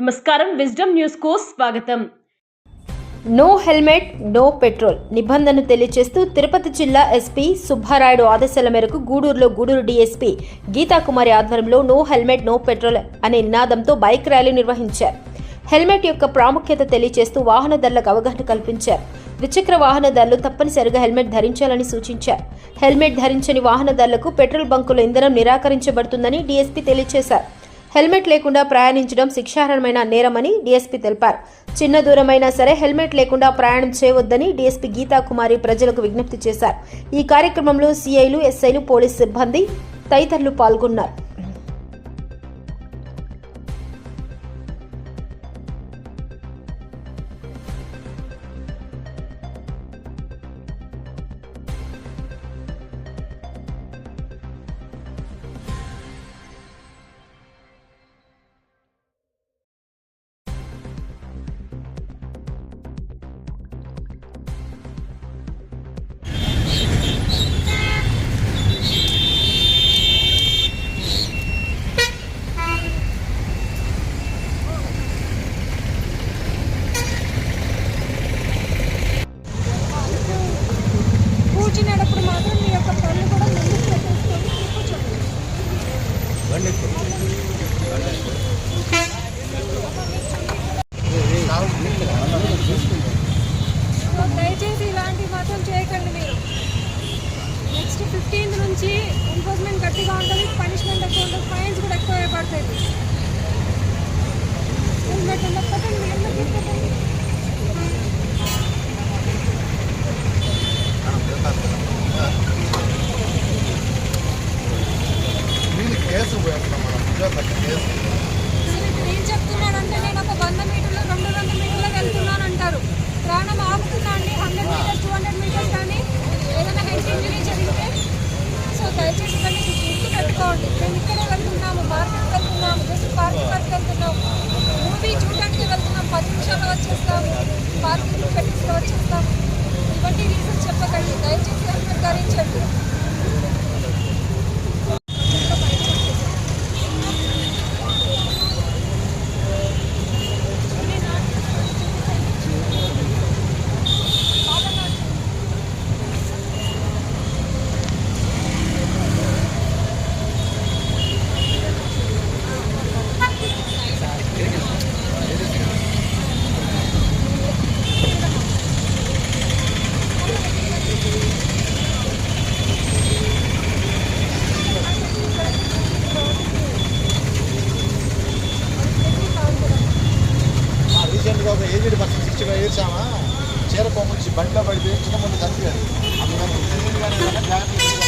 నమస్కారం. విజ్డమ్ న్యూస్కు స్వాగతం. నో హెల్మెట్ నో పెట్రోల్ నిబంధనను తెలియజేస్తూ తిరుపతి జిల్లా ఎస్పీ సుబ్బారాయుడు ఆదేశాల మేరకు గూడూరులో గూడూరు డీఎస్పీ గీతాకుమారి ఆధ్వర్యంలో నో హెల్మెట్ నో పెట్రోల్ అనే నినాదంతో బైక్ ర్యాలీ నిర్వహించారు. హెల్మెట్ యొక్క ప్రాముఖ్యత తెలియజేస్తూ వాహనదారులకు అవగాహన కల్పించారు. ద్విచక్ర వాహనదారులు తప్పనిసరిగా హెల్మెట్ ధరించాలని సూచించారు. హెల్మెట్ ధరించని వాహనదారులకు పెట్రోల్ బంకుల ఇంధనం నిరాకరించబడుతుందని డీఎస్పీ తెలియజేశారు హెల్మెట్ లేకుండా ప్రయాణించడం శిక్షార్హమైన నేరమని డీఎస్పీ తెలిపారు. చిన్న దూరమైనా సరే హెల్మెట్ లేకుండా ప్రయాణం చేయవద్దని డీఎస్పీ గీతా కుమారి ప్రజలకు విజ్ఞప్తి చేశారు. ఈ కార్యక్రమంలో సీఐలు ఎస్ఐలు పోలీస్ సిబ్బంది తదితరులు పాల్గొన్నారు. దయచేసి ఇలాంటివి మాత్రం చేయకండి మీరు. నెక్స్ట్ ఫిఫ్టీన్త్ నుంచి ఎన్ఫోర్స్మెంట్ గట్టిగా ఉంటుంది పనిష్మెంట్ ఎక్కువ ఉంటుంది ఫైన్స్ కూడా ఎక్కువ పడుతుంది హెల్మెట్ ఉండకపోతే మీరు హెల్మెట్ తీసుకోకండి నేను కేసు వేస్తున్నాం మనం ఏడ్చామా చీర పొమ్మించి బండిలో పడిపోయి చిన్న ముందు చనిపోయారు అందుకని